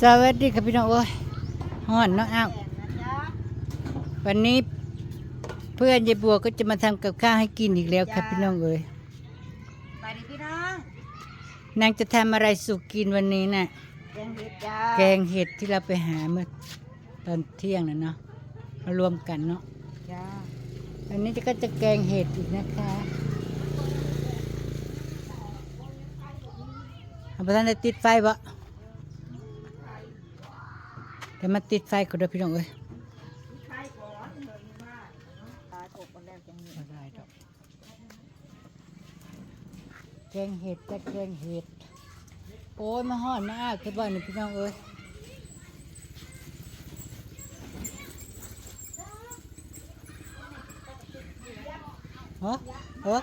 สวัสดีครับพี่น้องโอ้ยห่อนเนาะอ้าววันนี้เพื่อนยายบัวก็จะมาทำกับข้าวให้กินอีกแล้วครับพี่น้องเอ้ยไปดิพี่น้องนางจะทำอะไรสุกกินวันนี้น่ะ แกงเห็ดจ้าแกงเห็ดที่เราไปหาเมื่อตอนเที่ยงน่ะเนาะมารวมกันเนาะจ้าอันนี้ก็จะแกงเห็ดอีกนะคะเอาไปท่านได้ติดไฟบ่ เดี๋ยวมาติดไฟก็เด้อพี่น้องเอ้ยใครก่อเลยว่าตายตกคนแกงเห็ดแกงเห็ดจะแกงเห็ด โอ้ยมาห่อนมากคือบ้านนี่พี่น้องเอ้ยฮะฮะ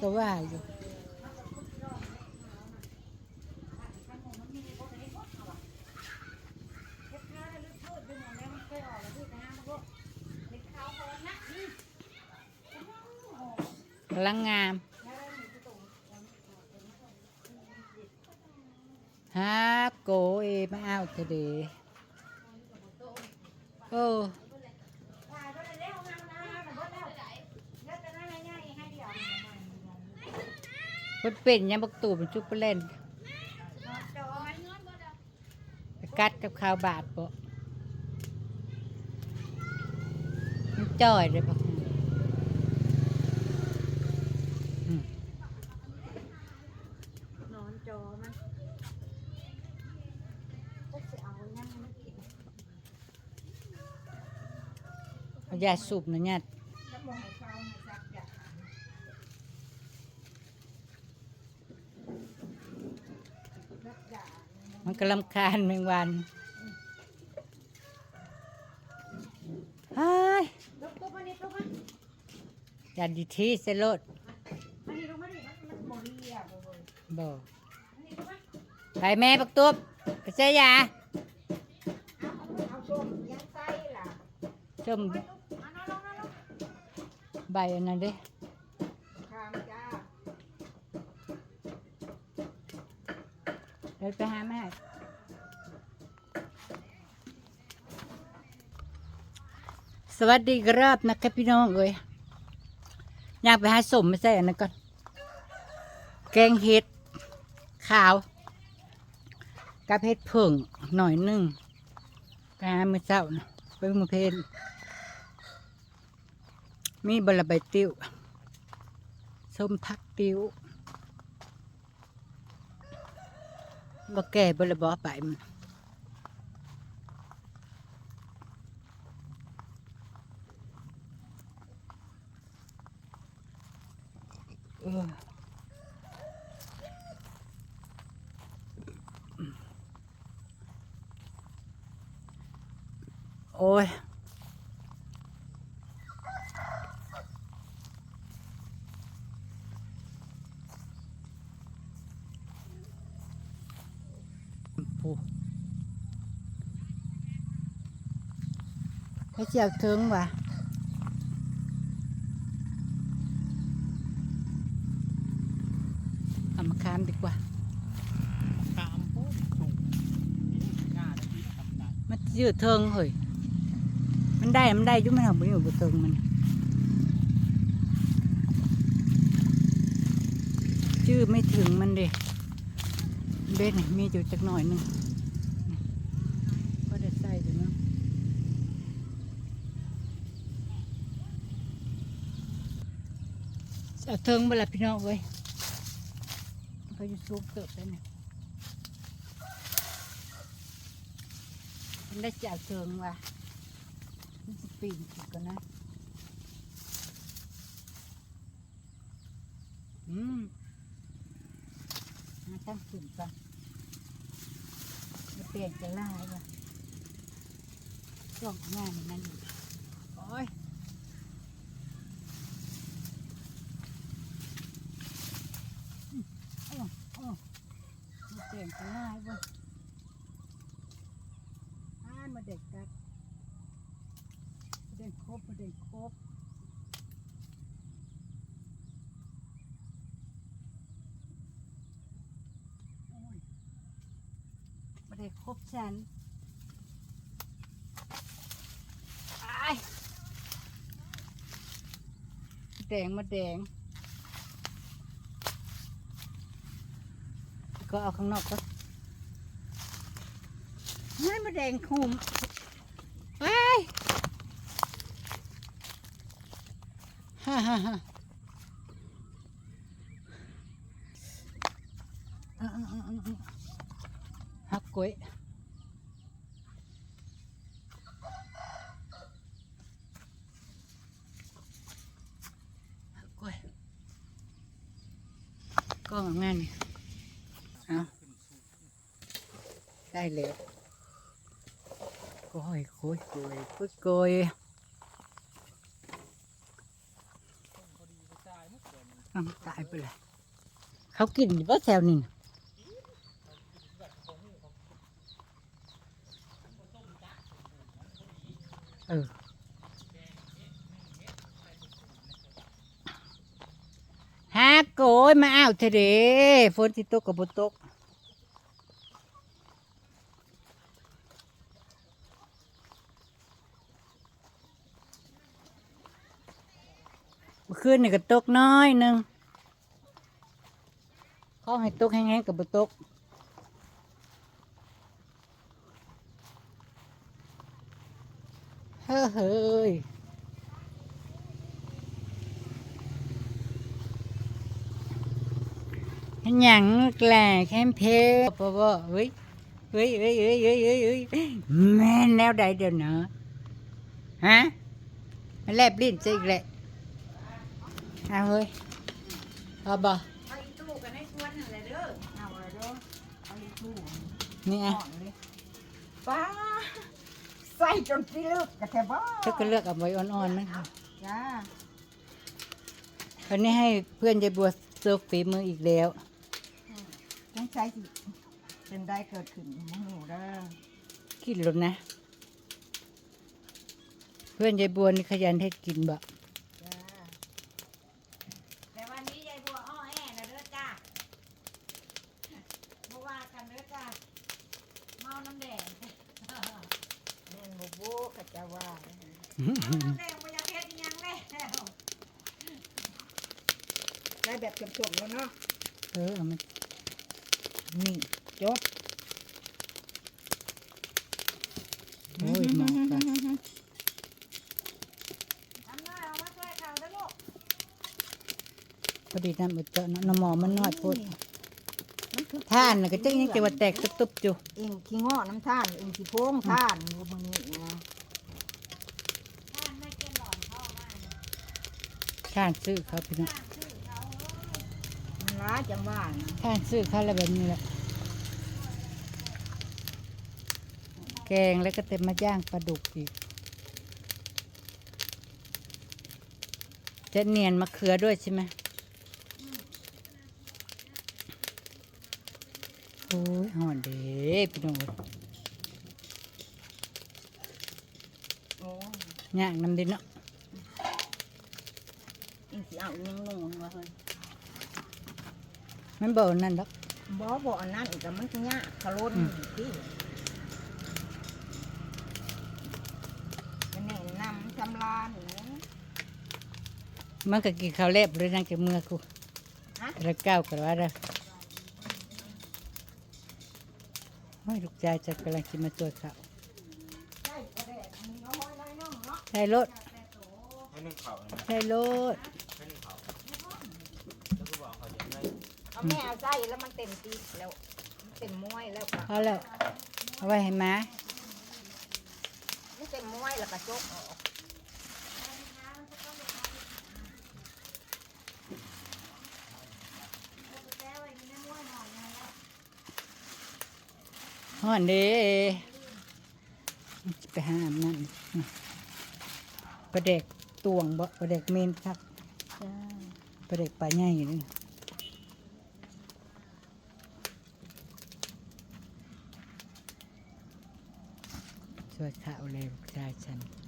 ก็ว่าอยู่ ลังงามฮาโกเอมาเอาเถอะเดโอ้มันเป็นยังบักตูเป็นชุบเล่นกัดกับข้าวบาดปะมันจ่อยเลยปะอืม นอนจอมันก็จะเอานั่งมากิน เอายาสูบนะเนี่ยแล้วมองให้เขาให้สักอย่างมันก็ลำคาญแมงวันเฮ้ยลุกตุ๊บมานี่ตุ๊บมาอย่าดีทีเสยโลดอันนี้ลงมาดิมันมันโมเรียบ่เว้ยบ่อันนี้ตุ๊บมาไปแม่ปักตุบไปใช้ยาเอาเอาเอาส้ม ใบอันนั้นด้ข้ามจ้าเดินไปหาแม่สวัสดีครับนะครับพี่น้องเอ้ยอยากไปหาสมไม่ใช่อันนั้นก่อน แกงเห็ดขาวกับเห็ดผึ่งหน่อยหนึงไปหามือเจ้านะไปมือเพน มีบลใบติ้วส้มพักติ้วบ่แก่บลบอไปมันเออโอ้ย โอ้ ให้เจียวถึงว่ะเอามาคามดีกว่าตามปุ๊บถูกหน้าได้ที่ทำได้มันยืดเทิงเฮ้ยมันได้ มันได้ยุ่มันเอาไปอยู่บนเทิงมันชื่อไม่ถึงมันเด็เด็กนี่มีอยู่จักหน่อยหนึงนี่ก็ได้ใส่อยู่เนาะ เอาเทิงเวลาพี่น้องเว้ยเขาจะซุกเกิดได้เนี่ยได้จะเอาเทิงว่ะมันจะปีนกก่อนนะอืมมาตั้งขึ้นก่อนมาเปลี่ยนจะล่าว่ะช่วงงานมันอยู่โอ้ยอืมโอ้โอ้มาเปลี่ยนจะล่าว่ะอ่านมาเด็กกัด มาเด็กครบมาเด็กครบโอ้ยไม่ได้ครบฉันอ้แดงมาแดง ก็เอาข้างนอกก็ไม่มาแดงคุมไป ฮ่าฮ่าฮ่าอะอะอะอะอะ อ้าวตายไปเลยเขากินว่าแซวนี้น่ะเออฮาโกยมาอ้าวเถอะเด้ฝนที่ตกกับบตก เมื่อคื นนี่ก็ตกน้อยหนึงเขาให้ตกแห้งๆกับบ่ตกเฮ้อเฮ้ยเห็นหยังแกล้แคมเพปะบ่เฮ้ยเฮ้ยเฮ้ยเฮ้ยเฮ้ยเฮ้ยเฮ้ยแม่นแนวใดเดี๋ยวนะฮะมันแลบลิ้นซะอีกแหละ เอาเฮ้ยเอาบ่เอาอีตู้กันให้ชวนนั่นแหละเด้อเอาเลยเด้อเอาอีตู้นี่อะห่อนเลยป้าใส่จนสิลึกกระแทบ้าถ้าก็เลือกเอาไว้อ่อนๆนะจ้าวันนี้ให้เพื่อนยายบัวเซิร์ฟฝีมืออีกแล้วต้องใช้สิเป็นได้เกิดขึ้นมึงหนูเด้อกินรถนะ เพื่อนยายบัวนี่ขยันให้กินบ่ จ้าแต่วันนี้ยายบัวอ้อแอนะเด้อจ้าเมื่อว่า กันเด้อจ้าเมาน้ำแดงแม่นบ่บูกะจะว่าเมาน้ำแดงบ่อยากเฮ็ดอิหยังแล้วได้แบบสมๆแล้วเนาะเออเอามันนี่จบโอ้ยหมอกกันทำน้อยเอามาช่วยเขาเด้อลูก พอดีน้ำอุจจาระน้ำหมอมันน้อยพูดมันคือ ท่านน่ะก็จะยังจะว่าแตกตุบๆอยู่เองขี้ง้อน้ำท่านเองขี้โพงท่านอยู่บนนี้นะท่านซื้อเขาพี่น้องมันร้ายจังว่านะท่านซื้อเขาแล้วแบบนี้แหละแกงแล้วก็เต็มมาย่างปลาดุกอีก จะเนียนมะเขือด้วยใช่ไหม อ้ยหอนเด้พี่น้องเอ้ยโอ้ยย่างน้ำดินเนาะเองสิเอาอีหยังลงมาเฮ้ยมันบ่นั่นดอกบ่บ่อันนั้นอีกแต่มันคือยากขลุ่นอืมที่มันแน่นำจำลานนะมันก็กินข้าวแลบเลยนั่งกับเมื่อกูฮะแล้วก้าวกันว่าเด้อ โอ้ยลูกชายจะกำลังกินมาตัวข้าวใช่กระเดะอันนี้น้อยน้อยน้องเนาะใช่รถให้นึ่งเขาเลยนะใช่รถให้นึ่งเขาแล้วก็บอกเขาจะให้เอาแม่เอาใส่แล้วมันเต็มตีแล้วมันเต็มมวยแล้วก็พอแล้วเอาไว้ให้หมามันเต็มมวยแล้วก็จกออก ห่อนเด้ไปหาอาบน้ำประเด็กตวงบ่ประเด็กเมนครับประเด็กปลาใหญ่นี่ช่วยข้าวเลยลูกชายฉัน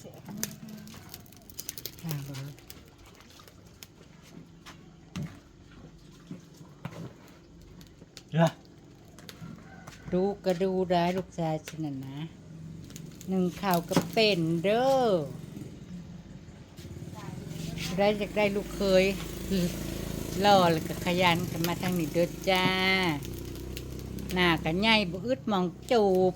เด้อดูก็ดูได้ลูกชายฉันน่ะนะหนึ่งข่าวก็เป็นเด้อได้จากได้ลูกเคยล่อแล้วก็ขยันกันมาทางนี้เด้อจ้าหน้ากันใหญ่บ่อึดมองจูบ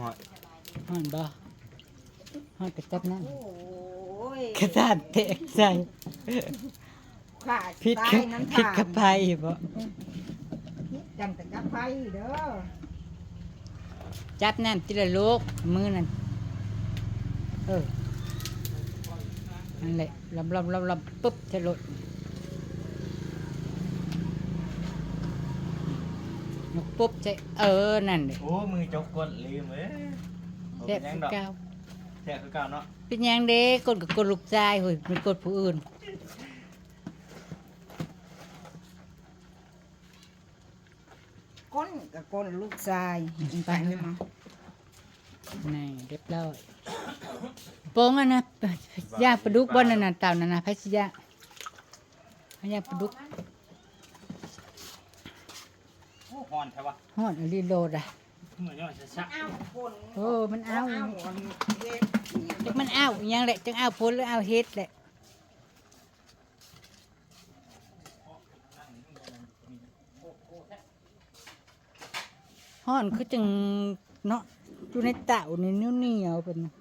ฮอดฮ้อนบ่ฮ้อนกระจับนั่นโอ้ยกระดานเตะใส่ขาดพิษตากัยบน้ำพิษทานกับไผบ่พิษกันแต่กับไฟเด้อจับนั่นทีละลูกมือนั่นเออนั่นแหละลำลำลำลำปุ๊บจะหลด ยกปุ๊บใจเออนั่นเลยโอ้มือจกกดลืมเอ้ยแซ่บคือเก่าแซ่บคือเก่าเนาะเป็นหยังเด้กดกับกดลูกชายเฮ้ยเป็นกดผู้อื่นก้นกับก้นลูกชายไปไหมมานี่เรียบร้อยโป้งอะนะย่างปลาดุกบนนั่นน่ะเต่านั่นน่ะไผสิย่างย่างปลาดุก โอ้ฮอนใช่ปะฮอดอลีโลดอะเหมือนย่อยชะเอาคนโอ้มันเอาเอาคนเฮ็ดจักมันเอาอหยังแหละจังเอาพ้นหรือเอาเฮ็ดแหละฮ้อนคือจังเนาะอยู่ในเต่านี่เหนียวๆเป็นน่ะ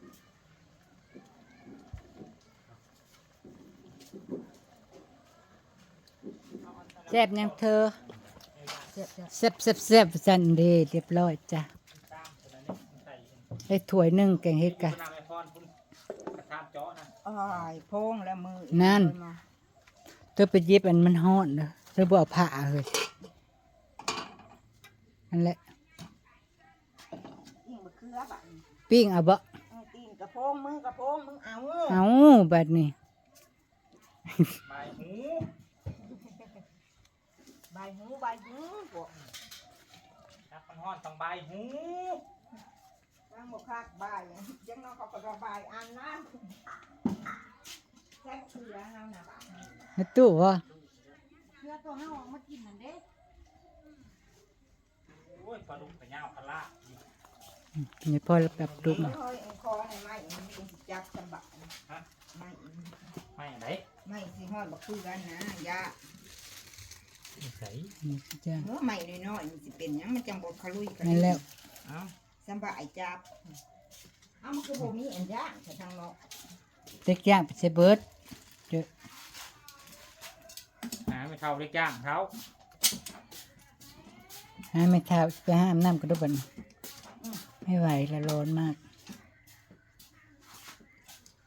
แซ่บยังเธอ แซ่บแซ่บแซ่บสันเดเรียบร้อยจ้ะได้ถ้วยนึ่งแกงเฮ็ดกะน้ำไอพอนคุณกระทามเจาะนะอ้ายโพงและมือนั่น เธอไปเย็บอันมันฮ้อนเด้อเธอบ่เอาผ้าเลยนั่นแหละยิ่งมะเขือบัดนี้ปิ้งเอาบ่เอาตีนกระโพงมือกระโพงมึงเอาเอาบัดนี้ใบหู ใบหูใบหูพวกนักมันฮอนต้องใบหูตั้งบกคักใบยังน้องเขาก็ระบายอันนั้นแค่เขือเฮาน่ะบัดนี้มาตู้บ่เขือตัวเฮาออกมากินนั่นเด้โอ้ยปลาดุกกระยาวพะลานี่พอแล้วแบบดุกเฮ้น่ะยไอ้คอในไม้มันเป็นสิจับสะบัดนะไม้ไม่อะไรไม้สิฮอดบักเขือนะยา ใส่นี่จ้ะเมื่อใหม่น้อยๆมันสิเป็นหยังมันจังบดขลุยกันนั่นแล้วเอ้าสำบายจับเอามันคือบ่มีอันย่างแต่ทางเนาะเด็กย่างไปใส่เบิดเด้อหาไม่เท่าเล็กย่างเขาหาไม่เท้าไปห้ามน้ำกระดกบัดนี้ไม่ไหวละร้อนมาก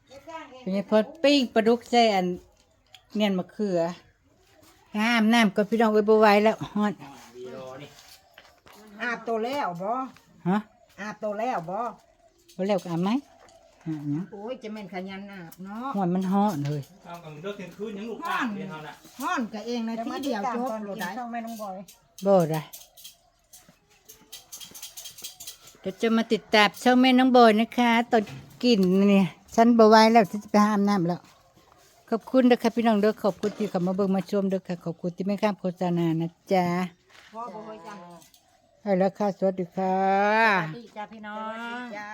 เฮ็ดย่างเองเป็นไงพอปิ้งปลาดุกใส่อันเนียนมะเขือ ห้ามน้ำก็พี่น้องเอ้ยบ่ไหวแล้วฮ้อนวีโรนี่อาบตัวแล้วบ่ฮะอาบตัวแล้วบ่บ่แล้วก็อาบไหมหาหยังโอ้ยจะแม่นขยันอาบเนาะฮ้อนมันฮ้อนเลยเอากลางเลิกกลางคืนยังลูกอ่างเรียนเท่าน่ะฮ้อนก็เองนะทีเดียวจบโลดได้บ่ได้เดี๋ยวจะมาติดตามช่องแม่น้องบอยนะคะ ตอนกินเนี่ยฉันบ่ไหวแล้วที่จะไปห้ามน้ำแล้ว ขอบคุณเด้อค่ะพี่น้องเด้อขอบคุณที่เข้ามาเบิ่งมาชมเด้อค่ะขอบคุณที่ไม่ข้ามโฆษณานะจ๊ะพ่อบ่เคยจังไปแล้วค่ะสวัสดีค่ะสวัสดีจ้าพี่น้อง จ้า